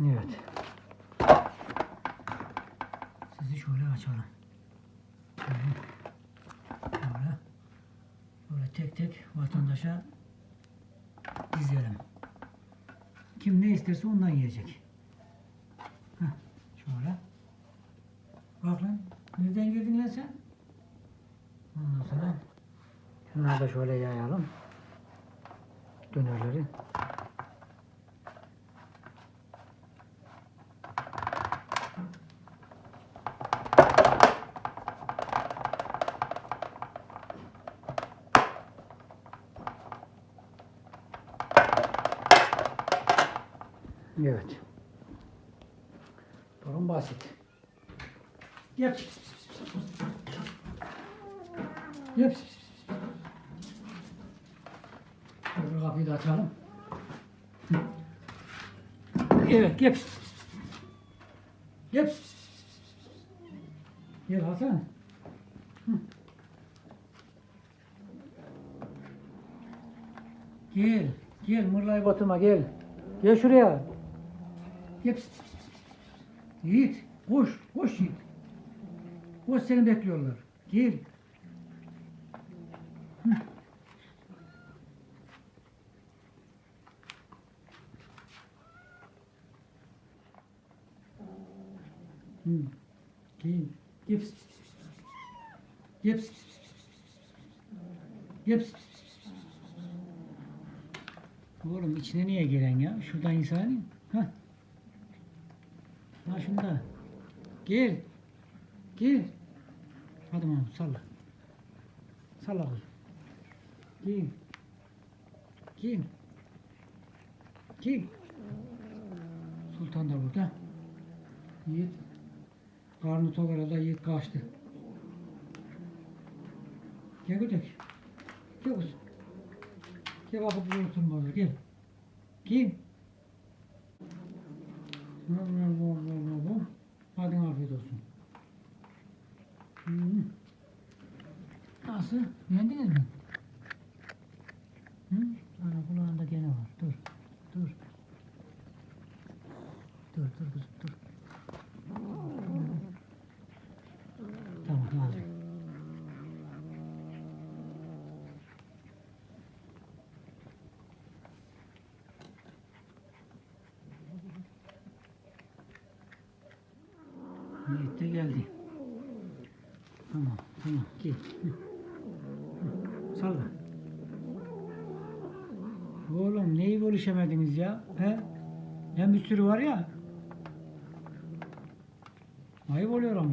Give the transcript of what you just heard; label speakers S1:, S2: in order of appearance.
S1: Evet. Sizi şöyle açalım. Böyle. Böyle tek tek vatandaşa dizelim. Kim ne isterse ondan yiyecek. Heh, şöyle. Bak lan. Nereden girdin lan sen? Ondan sonra şunları da şöyle yayalım. Dönerleri. Evet. Durum basit. Yap. Yap. Şöyle kapıyı da açalım. Evet, yap. Yap. Gel Hasan. Hı. Gel, gel mırlayı batırma gel. Gel şuraya. Gel. Yiğit, koş, koş Yiğit. Koş seni bekliyorlar. Gel. Hı. Gel. Gel. Gel. Gel. Oğlum içine niye gelen ya? Şuradan insan Ha. Ha şunda. Gel. Gel. Hadi Mahmut salla. Salla kızım. Gel. Gel. Gel. Sultan da burada. Yiğit. Karnı tok arada Yiğit kaçtı. Gel götür. Gel kızım. Gel bakıp oturma gel. Gel. Vur, vur, vur. Hadi afiyet olsun. Nasıl? Beğendiniz mi? Hı? Ana kulağında gene var. Dur. Dur. Dur dur kızım dur. Tamam aldım. De geldi. Tamam, tamam. Gel. Salla. Oğlum neyi bölüşemediniz ya? He? Hem bir sürü var ya. Ayıp oluyor ama.